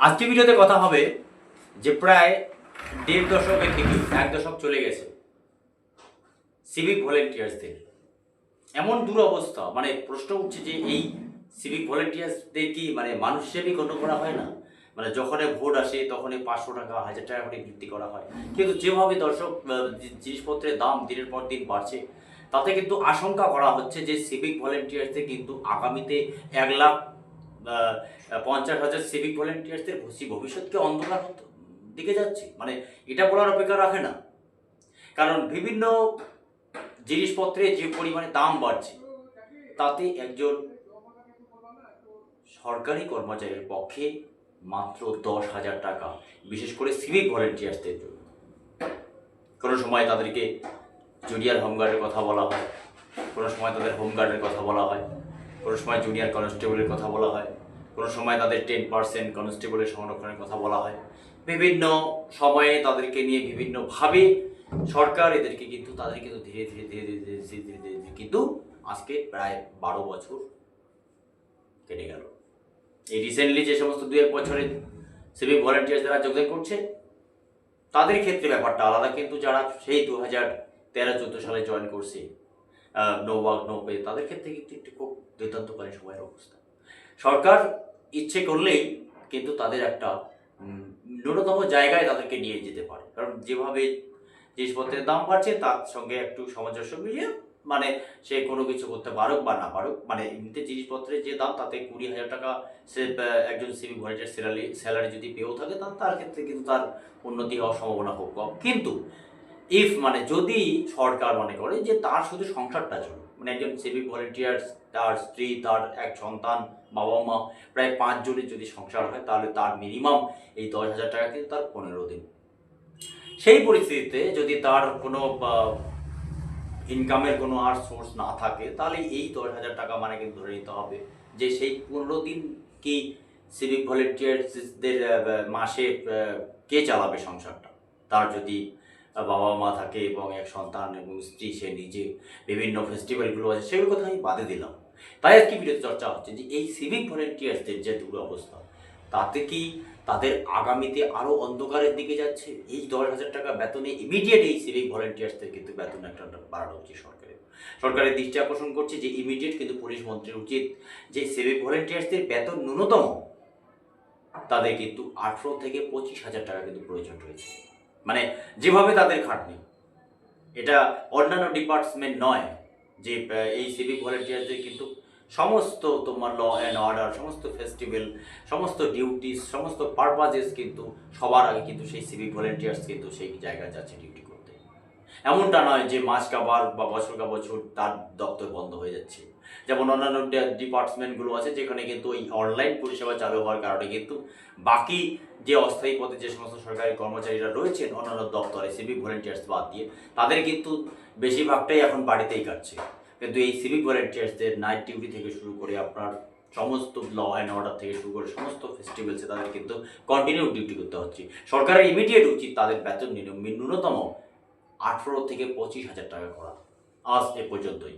আজকে ভিডিওতে কথা হবে যে প্রায় দেড় দশকের থেকে এক দশক চলে গেছে সিভিক ভলেন্টিয়ার্সদের এমন দুরবস্থা মানে প্রশ্ন উঠছে যে এই সিভিক ভলেন্টিয়ার্সদের কি মানে মানুষ হিসেবেই গণ্য করা হয় না? মানে যখনই ভোট আসে তখনই পাঁচশো টাকা, হাজার টাকা করে বৃদ্ধি করা হয়। কিন্তু যেভাবে দর্শক জিনিসপত্রের দাম দিনের পর দিন বাড়ছে, তাতে কিন্তু আশঙ্কা করা হচ্ছে যে সিভিক ভলেন্টিয়ার্সদের কিন্তু আগামীতে এক লাখ পঞ্চাশ হাজার সিভিক ভলেন্টিয়ার্সদের ভবিষ্যৎ- ভবিষ্যৎকে অন্ধকার দিকে যাচ্ছে। মানে এটা বলার অপেক্ষা রাখে না। কারণ বিভিন্ন জিনিসপত্রের যে পরিমাণে দাম বাড়ছে, তাতে একজন সরকারি কর্মচারীর পক্ষে মাত্র দশ হাজার টাকা, বিশেষ করে সিভিক ভলেন্টিয়ার্সদের জন্য। কোনো সময় তাদেরকে জুনিয়র হোমগার্ডের কথা বলা হয়, কোনো সময় তাদের হোমগার্ডের কথা বলা হয়। কোনো সময় জুনিয়র কনস্টেবলের কথা বলা হয়। কোনো সময় তাদের টেন পার্সেন্ট কনস্টেবলের সংরক্ষণের কথা বলা হয়। বিভিন্ন সময়ে তাদেরকে নিয়ে বিভিন্নভাবে সরকার এদেরকে কিন্তু, তাদের কিন্তু ধীরে ধীরে ধীরে ধীরে ধীরে ধীরে ধীরে ধীরে ধীরে কিন্তু আজকে প্রায় বারো বছর কেটে গেল। এই রিসেন্টলি যে সমস্ত দু এক বছরে সিভিক ভলেন্টিয়ার্স যারা যোগদান করছে, তাদের ক্ষেত্রে ব্যাপারটা আলাদা। কিন্তু যারা সেই দু হাজার তেরো, চোদ্দ সালে জয়েন করছে নো ওয়ার্ক নো পে তাদের ক্ষেত্রে কিন্তু একটি খুব দুর্দান্তকালীন সময়ের অবস্থা। সরকার ইচ্ছে করলেই কিন্তু তাদের একটা ন্যূনতম জায়গায় তাদেরকে নিয়ে যেতে পারে। কারণ যেভাবে জিনিসপত্রের দাম বাড়ছে, তার সঙ্গে একটু সামঞ্জস্য মিলিয়ে মানে সে কোনো কিছু করতে পারুক বা না পারুক মানে এমনিতে জিনিসপত্রের যে দাম, তাতে কুড়ি হাজার টাকা সে একজন সিভিক ভলেন্টিয়ার স্যালারি স্যালারি যদি পেয়েও থাকে তার তার ক্ষেত্রে কিন্তু তার উন্নতি হওয়ার সম্ভাবনা খুব কম। কিন্তু ইফ মানে যদি সরকার মনে করে যে তার শুধু সংসারটা চলবে মানে একজন সিভিক ভলেন্টিয়ার তার স্ত্রী, তার এক সন্তান, বাবা মা, প্রায় পাঁচজনের যদি সংসার হয়, তাহলে তার মিনিমাম এই দশ হাজার টাকা কিন্তু তার পনেরো দিন। সেই পরিস্থিতিতে যদি তার কোনো ইনকামের কোনো আর সোর্স না থাকে, তাহলে এই দশ হাজার টাকা মানে কিন্তু ধরে নিতে হবে যে সেই পনেরো দিন কি সিভিক ভলেন্টিয়ার্সদের মাসে কে চালাবে সংসারটা? তার যদি বাবা মা থাকে এবং এক সন্তান এবং স্ত্রী, সে নিজে বিভিন্ন ফেস্টিভ্যালগুলো আছে সেগুলোর কথা আমি বাদে দিলাম। তাই আজকে ভিডিওতে চর্চা হচ্ছে যে এই সিভিক ভলেন্টিয়ার্সদের যে দুরবস্থা, তাতে কি তাদের আগামীতে আরও অন্ধকারের দিকে যাচ্ছে? এই দশ হাজার টাকা বেতনে ইমিডিয়েট এই সিভিক ভলেন্টিয়ার্সদের কিন্তু বেতন একটা বাড়ানো উচিত সরকারের। সরকারের দৃষ্টি আকর্ষণ করছে যে ইমিডিয়েট কিন্তু পুলিশ মন্ত্রীর উচিত যে সিভিক ভলেন্টিয়ার্সদের বেতন ন্যূনতম, তাদের কিন্তু আঠেরো থেকে পঁচিশ হাজার টাকা কিন্তু প্রয়োজন রয়েছে। মানে যেভাবে তাদের খাটনি। এটা অন্যান্য ডিপার্টমেন্ট নয় যে এই সিভিক ভলেন্টিয়ারদের কিন্তু সমস্ত তোমার ল অ্যান্ড অর্ডার সমস্ত ফেস্টিভ্যাল সমস্ত ডিউটিস সমস্ত পারপাজেস কিন্তু সবার আগে কিন্তু সেই সিভিক ভলেন্টিয়ার্স কিন্তু সেই জায়গায় যাচ্ছে ডিউটি করতে। এমনটা নয় যে মাস কাবার বা বছর কা বছর তার দপ্তর বন্ধ হয়ে যাচ্ছে। যেমন অন্যান্য ডিপার্টমেন্টগুলো আছে যেখানে কিন্তু এই অনলাইন পরিষেবা চালু হওয়ার কারণে কিন্তু বাকি যে অস্থায়ী পদে যে সমস্ত সরকারি কর্মচারীরা রয়েছেন, অন্যান্য দপ্তরে সিভিক ভলেন্টিয়ার্স বাদ দিয়ে, তাদের কিন্তু বেশিরভাগটাই এখন বাড়িতেই কাটছে। কিন্তু এই সিভিক ভলেন্টিয়ার্সদের নাইট ডিউটি থেকে শুরু করে আপনার সমস্ত ল অ্যান্ড অর্ডার থেকে শুরু করে সমস্ত ফেস্টিভ্যালসে তাদের কিন্তু কন্টিনিউ ডিউটি করতে হচ্ছে। সরকারের ইমিডিয়েট উচিত তাদের বেতন ন্যূনতম আঠেরো থেকে পঁচিশ হাজার টাকা করা আজ এ পর্যন্তই।